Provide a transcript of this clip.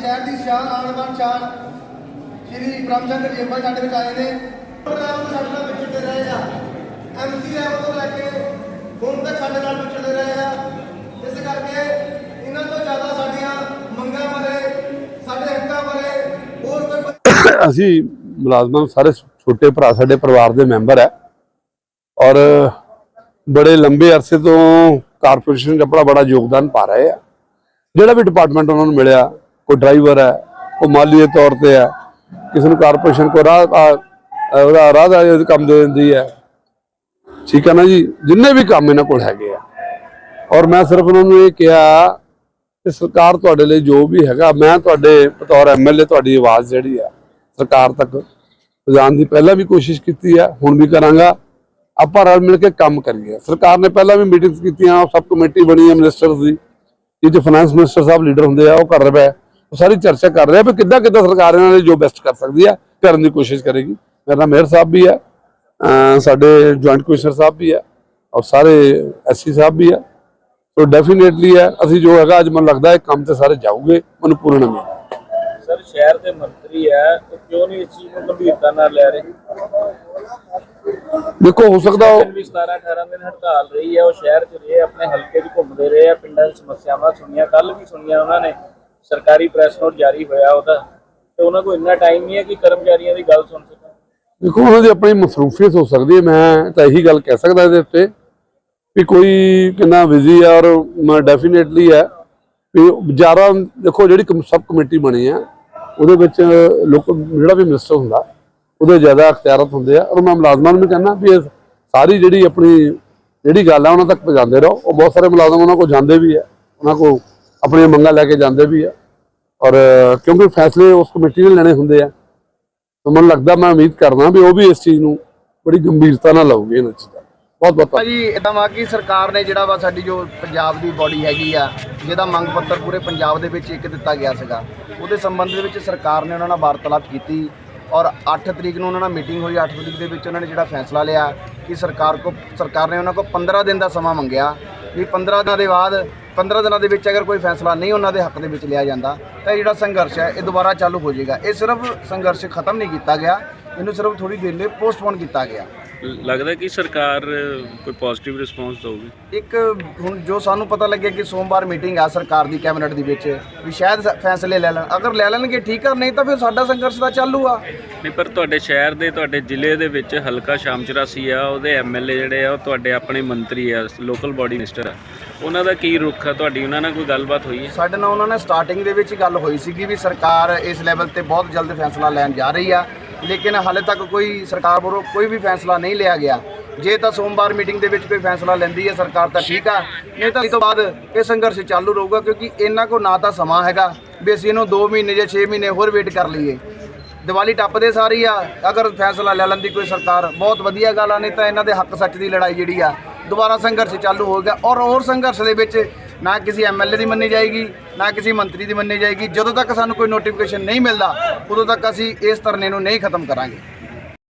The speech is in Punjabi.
ਸ਼ਹਿਰ ਦੀ ਸ਼ਾਨ ਆਉਣ ਸ਼ਾਨ ਸ਼੍ਰੀ ਬ੍ਰਹਮ ਚੰਦਰ ਸਾਡੇ ਵਿੱਚ ਆਏ ਨੇ। ਪ੍ਰੋਗਰਾਮ ਸਾਡੇ ਨਾਲ ਵਿਚਰਦੇ ਰਹੇ ਆ। ਐਮਸੀ ਲੈਵਲ ਤੋਂ ਲੈ ਕੇ ਹੁਣ ਤੱਕ ਸਾਡੇ ਨਾਲ ਵਿਚਰਦੇ ਰਹੇ ਆ। ਇਸ ਕਰਕੇ ਇਹਨਾਂ ਤੋਂ ਜ਼ਿਆਦਾ ਸਾਡੀਆਂ ਮੰਗਾਂ ਬਾਰੇ, ਸਾਡੇ ਹੱਕਾਂ ਬਾਰੇ ਹੋਰ ਕੋਈ ਅਸੀਂ ਮੁਲਾਜ਼ਮਾਂ ਸਾਰੇ ਛੋਟੇ ਭਰਾ, ਸਾਡੇ ਪਰਿਵਾਰ ਦੇ ਮੈਂਬਰ ਹੈ ਔਰ ਬੜੇ ਲੰਬੇ ਅਰਸੇ ਤੋਂ ਕਾਰਪੋਰੇਸ਼ਨ 'ਚ ਆਪਣਾ ਬੜਾ ਯੋਗਦਾਨ ਪਾ ਰਹੇ ਆ। ਜਿਹੜਾ ਵੀ ਡਿਪਾਰਟਮੈਂਟ ਉਹਨਾਂ ਨੂੰ ਮਿਲਿਆ ਕੋਈ ਡਰਾਈਵਰ ਹੈ, ਕੋਈ ਮਾਲੀ ਦੇ ਤੌਰ ਤੇ ਹੈ, ਕਿਸੇ ਨੂੰ ਕਾਰਪੋਰੇਸ਼ਨ ਕੋ ਰਾਹ ਉਹਦਾ ਰਾਹ ਦਾ ਕੰਮ ਦੇ ਦਿੰਦੀ ਹੈ। ਠੀਕ ਹੈ ਨਾ ਜੀ? ਜਿੰਨੇ ਵੀ ਕੰਮ ਇਹਨਾਂ ਕੋਲ ਹੈਗੇ ਆ। ਔਰ ਮੈਂ ਸਿਰਫ ਉਹਨਾਂ ਨੂੰ ਇਹ ਕਿਹਾ ਕਿ ਸਰਕਾਰ ਤੁਹਾਡੇ ਲਈ ਜੋ ਵੀ ਹੈਗਾ, ਮੈਂ ਤੁਹਾਡੇ ਬਤੌਰ ਐਮਐਲਏ ਤੁਹਾਡੀ ਆਵਾਜ਼ ਜਿਹੜੀ ਆ, ਸਰਕਾਰ ਤੱਕ ਪਹੁੰਚਾਉਣ ਦੀ ਪਹਿਲਾਂ ਵੀ ਕੋਸ਼ਿਸ਼ ਕੀਤੀ ਹੈ ਹੁਣ ਵੀ ਕਰਾਂਗਾ। ਆਪਾਂ ਰਲ ਮਿਲ ਕੇ ਕੰਮ ਕਰੀਏ। ਸਰਕਾਰ ਨੇ ਪਹਿਲਾਂ ਵੀ ਮੀਟਿੰਗਸ ਕੀਤੀਆਂ ਸਬ ਕਮੇਟੀ ਬਣੀ ਹੈ ਮਿਨਿਸਟਰਸ ਦੀ ਜਿਹਦੇ ਫਾਈਨਾਂਸ ਮਿਨਿਸਟਰ ਸਾਹਿਬ ਲੀਡਰ ਹੁੰਦੇ ਆ, ਉਹ ਕਰ ਰਿਹਾ ਉਹ ਸਾਰੀ ਚਰਚਾ ਕਰ ਰਿਹਾ ਵੀ ਕਿੱਦਾਂ ਕਿੱਦਾਂ ਸਰਕਾਰ ਇਹਨਾਂ ਲਈ ਜੋ ਬੈਸਟ ਕਰ ਸਕਦੀ ਹੈ ਕਰਨ ਦੀ ਕੋਸ਼ਿਸ਼ ਕਰੇਗੀ। ਮੇਰਾ ਨਾਮ ਮੇਹਰ ਸਾਹਿਬ ਵੀ ਅਹ ਸਾਡੇ ਜੁਆਇੰਟ ਕਮਿਸ਼ਨਰ ਸਾਹਿਬ ਵੀ ਹੈ ਔਰ ਸਾਰੇ ਐਸਸੀ ਸਾਹਿਬ ਵੀ ਹੈ ਸੋ ਡੈਫੀਨੇਟਲੀ ਹੈ ਅਸੀਂ ਜੋ ਹੈਗਾ ਅੱਜ ਮੈਨੂੰ ਲੱਗਦਾ ਹੈ ਕੰਮ ਤੇ ਸਾਰੇ ਜਾਊਗੇ ਮੈਨੂੰ ਪੂਰਨ ਉਮੀਦ ਸਰ ਸ਼ਹਿਰ ਦੇ ਮੰਤਰੀ ਹੈ ਉਹ ਕਿਉਂ ਨਹੀਂ ਇਸ ਚੀਜ਼ ਨੂੰ ਗੰਭੀਰਤਾ ਨਾਲ ਲੈ ਰਹੇ? ਦੇਖੋ ਹੋ ਸਕਦਾ ਉਹ ਦਿਨ ਵੀ 17 18 ਦਿਨ ਹੜਤਾਲ ਰਹੀ ਹੈ ਉਹ ਸ਼ਹਿਰ 'ਚ ਰਹੇ ਆਪਣੇ ਹਲਕੇ 'ਚ ਘੁੰਮਦੇ ਰਹੇ ਆ ਪਿੰਡਾਂ 'ਚ ਸਮੱਸਿਆਵਾਂ ਸੁਣੀਆਂ ਕੱਲ ਵੀ ਸੁਣੀਆਂ ਉਹਨਾਂ ਨੇ। ਸਰਕਾਰੀ ਪ੍ਰੈਸ ਨੋਟ ਜਾਰੀ ਹੋਇਆ ਉਹਦਾ, ਤੇ ਉਹਨਾਂ ਕੋਲ ਇੰਨਾ ਟਾਈਮ ਨਹੀਂ ਹੈ ਕਿ ਕਰਮਚਾਰੀਆਂ ਦੀ ਗੱਲ ਸੁਣ ਸਕਣ। ਦੇਖੋ, ਉਹਨਾਂ ਦੀ ਆਪਣੀ ਮਸਰੂਫੀਅਤ ਹੋ ਸਕਦੀ ਹੈ, ਮੈਂ ਤਾਂ ਇਹੀ ਗੱਲ ਕਹਿ ਸਕਦਾ ਇਹਦੇ ਉੱਤੇ ਵੀ ਕੋਈ ਕਿੰਨਾ ਬਿਜ਼ੀ ਹੈ ਔਰ ਡੈਫੀਨੇਟਲੀ ਹੈ ਵੀ ਜ਼ਿਆਦਾ, ਦੇਖੋ, ਜਿਹੜੀ ਸਬ ਕਮੇਟੀ ਬਣੀ ਹੈ, ਉਹਦੇ ਵਿੱਚ ਲੋਕ, ਜਿਹੜਾ ਵੀ ਮਿਨਿਸਟਰ ਹੁੰਦਾ, ਉਹਦੇ ਜ਼ਿਆਦਾ ਅਖਤਿਆਰਤ ਹੁੰਦੇ ਆ। ਔਰ ਮੈਂ ਮੁਲਾਜ਼ਮਾਂ ਨੂੰ ਵੀ ਕਹਿੰਦਾ ਵੀ ਇਹ ਸਾਰੀ ਜਿਹੜੀ ਆਪਣੀ, ਜਿਹੜੀ ਗੱਲ ਆ, ਉਹਨਾਂ ਤੱਕ ਪਹੁੰਚਾਉਂਦੇ ਰਹੋ। ਉਹ ਬਹੁਤ ਸਾਰੇ ਮੁਲਾਜ਼ਮ ਉਹਨਾਂ ਕੋਲ ਜਾਂਦੇ ਵੀ ਆ, ਉਹਨਾਂ ਕੋਲ ਆਪਣੀਆਂ ਮੰਗਾਂ ਲੈ ਕੇ ਜਾਂਦੇ ਵੀ ਆ। ਔਰ ਕਿਉਂਕਿ ਫੈਸਲੇ ਉਸ ਕਮੇਟੀ ਨੇ ਲੈਣੇ ਹੁੰਦੇ ਆ। ਤਾਂ ਮੈਨੂੰ ਲੱਗਦਾ, ਮੈਂ ਉਮੀਦ ਕਰਦਾ ਵੀ ਉਹ ਵੀ ਇਸ ਚੀਜ਼ ਨੂੰ ਬੜੀ ਗੰਭੀਰਤਾ ਨਾਲ ਲਊਗੇ ਇਹਨਾਂ ਚੀਜ਼ਾਂ ਬਹੁਤ ਬਹੁਤ ਧੰਨਵਾਦ। ਇਦਾਂ ਵਾ ਕਿ ਸਰਕਾਰ ਨੇ ਜਿਹੜਾ ਵਾ ਸਾਡੀ ਜੋ ਪੰਜਾਬ ਦੀ ਬਾਡੀ ਹੈਗੀ ਆ, ਜਿਹਦਾ ਮੰਗ ਪੱਤਰ ਪੂਰੇ ਪੰਜਾਬ ਦੇ ਵਿੱਚ ਇੱਕ ਦਿੱਤਾ ਗਿਆ ਸੀਗਾ, ਉਹਦੇ ਸੰਬੰਧ ਦੇ ਵਿੱਚ ਸਰਕਾਰ ਨੇ ਉਹਨਾਂ ਨਾਲ ਵਾਰਤਾਲਾਪ ਕੀਤੀ ਔਰ 8 ਤਰੀਕ ਨੂੰ ਉਹਨਾਂ ਨਾਲ ਮੀਟਿੰਗ ਹੋਈ। 8 ਤਰੀਕ ਦੇ ਵਿੱਚ ਉਹਨਾਂ ਨੇ ਜਿਹੜਾ ਫੈਸਲਾ ਲਿਆ ਕਿ ਸਰਕਾਰ ਕੋ, ਸਰਕਾਰ ਨੇ ਉਹਨਾਂ ਕੋ 15 ਦਿਨ ਦਾ ਸਮਾਂ ਮੰਗਿਆ। ਵੀ 15 ਦਿਨਾਂ ਦੇ ਬਾਅਦ 15 ਦਿਨਾਂ ਦੇ ਵਿੱਚ ਅਗਰ ਕੋਈ ਫੈਸਲਾ ਨਹੀਂ ਉਹਨਾਂ ਦੇ ਹੱਕ ਦੇ ਵਿੱਚ ਲਿਆ ਜਾਂਦਾ, ਤਾਂ ਇਹ ਜਿਹੜਾ ਸੰਘਰਸ਼ ਹੈ, ਇਹ ਦੁਬਾਰਾ ਚਾਲੂ ਹੋ ਜਾਏਗਾ। ਇਹ ਸਿਰਫ ਸੰਘਰਸ਼ ਖਤਮ ਨਹੀਂ ਕੀਤਾ ਗਿਆ, ਇਹਨੂੰ ਸਿਰਫ ਥੋੜੀ ਦੇਰ ਲਈ ਪੋਸਟਪੋਨ ਕੀਤਾ ਗਿਆ। ਲੱਗਦਾ ਕਿ ਸਰਕਾਰ ਕੋਈ ਪੋਜ਼ਿਟਿਵ ਰਿਸਪੌਂਸ ਦਊਗੀ? ਇੱਕ ਹੁਣ ਜੋ ਸਾਨੂੰ ਪਤਾ ਲੱਗਿਆ ਕਿ ਸੋਮਵਾਰ ਮੀਟਿੰਗ ਆ ਸਰਕਾਰ ਦੀ ਕੈਬਨਿਟ ਦੀ ਵਿੱਚ ਵੀ ਸ਼ਾਇਦ ਸ- ਫੈਸਲੇ ਲੈ ਲੈਣ। ਅਗਰ ਲੈ ਲੈਣਗੇ ਠੀਕ ਆ ਨਹੀਂ ਤਾਂ ਫਿਰ ਸਾਡਾ ਸੰਘਰਸ਼ ਤਾਂ ਚਾਲੂ ਆ ਨਹੀਂ ਪਰ ਤੁਹਾਡੇ ਸ਼ਹਿਰ ਦੇ ਤੁਹਾਡੇ ਜ਼ਿਲ੍ਹੇ ਦੇ ਵਿੱਚ ਹਲਕਾ ਸ਼ਾਮ 84 ਆ ਉਹਦੇ ਐਮਐਲਏ ਜਿਹੜੇ ਆ ਉਹ ਤੁਹਾਡੇ ਆਪਣੇ ਮੰਤਰੀ ਆ ਲੋਕਲ ਬਾਡੀ ਮਿਨਿਸਟਰ ਆ। ਉਹਨਾਂ ਦਾ ਕੀ ਰੁਖ ਆ? ਤੁਹਾਡੀ ਉਹਨਾਂ ਨਾਲ ਕੋਈ ਗੱਲਬਾਤ ਹੋਈ ਹੈ? ਸਾਡੇ ਨਾਲ ਉਹਨਾਂ ਨੇ ਸਟਾਰਟਿੰਗ ਦੇ ਵਿੱਚ ਹੀ ਗੱਲ ਹੋਈ ਸੀਗੀ ਵੀ ਸਰਕਾਰ ਇਸ ਲੈਵਲ ਤੇ ਬਹੁਤ ਜਲਦ ਫੈਸਲਾ ਲੈਣ ਜਾ ਰਹੀ ਆ। ਲੇਕਿਨ ਹਾਲੇ ਤੱਕ ਕੋਈ ਸਰਕਾਰ ਵੱਲੋਂ ਕੋਈ ਵੀ ਫੈਸਲਾ ਨਹੀਂ ਲਿਆ ਗਿਆ। ਜੇ ਤਾਂ ਸੋਮਵਾਰ ਮੀਟਿੰਗ ਦੇ ਵਿੱਚ ਕੋਈ ਫੈਸਲਾ ਲੈਂਦੀ ਹੈ, ਸਰਕਾਰ ਤਾਂ ਠੀਕ ਆ। ਨਹੀਂ ਤਾਂ ਇਸ ਤੋਂ ਬਾਅਦ ਇਹ ਸੰਘਰਸ਼ ਚਾਲੂ ਰਹੂਗਾ ਕਿਉਂਕਿ ਇਹਨਾਂ ਕੋ ਨਾ ਤਾਂ ਸਮਾਂ ਹੈਗਾ ਵੀ ਅਸੀਂ ਇਹਨੂੰ 2 ਮਹੀਨੇ ਜਾਂ 6 ਮਹੀਨੇ ਹੋਰ ਵੇਟ ਕਰ ਲਈਏ। ਦੀਵਾਲੀ ਟੱਪਦੇ ਸਾਰੀ ਆ, ਅਗਰ ਫੈਸਲਾ ਲੈ ਲੈਂਦੀ ਕੋਈ ਸਰਕਾਰ, ਬਹੁਤ ਵਧੀਆ ਗੱਲ ਆ, ਨਹੀਂ ਤਾਂ ਇਹਨਾਂ ਦੇ ਹੱਕ ਸੱਚ ਦੀ ਲੜਾਈ ਜਿਹੜੀ ਆ, ਦੁਬਾਰਾ ਸੰਘਰਸ਼ ਚਾਲੂ ਹੋ ਗਿਆ ਔਰ ਹੋਰ ਸੰਘਰਸ਼ ਦੇ ਵਿੱਚ ਨਾ ਕਿਸੇ ਐਮਐਲਏ ਦੀ ਮੰਨੀ ਜਾਏਗੀ, ਨਾ ਕਿਸੇ ਮੰਤਰੀ ਦੀ ਮੰਨੀ ਜਾਏਗੀ। ਜਦੋਂ ਤੱਕ ਸਾਨੂੰ ਕੋਈ ਨੋਟੀਫਿਕੇਸ਼ਨ ਨਹੀਂ ਮਿਲਦਾ, ਉਦੋਂ ਤੱਕ ਅਸੀਂ ਇਸ ਧਰਨੇ ਨੂੰ ਨਹੀਂ ਖਤਮ ਕਰਾਂਗੇ।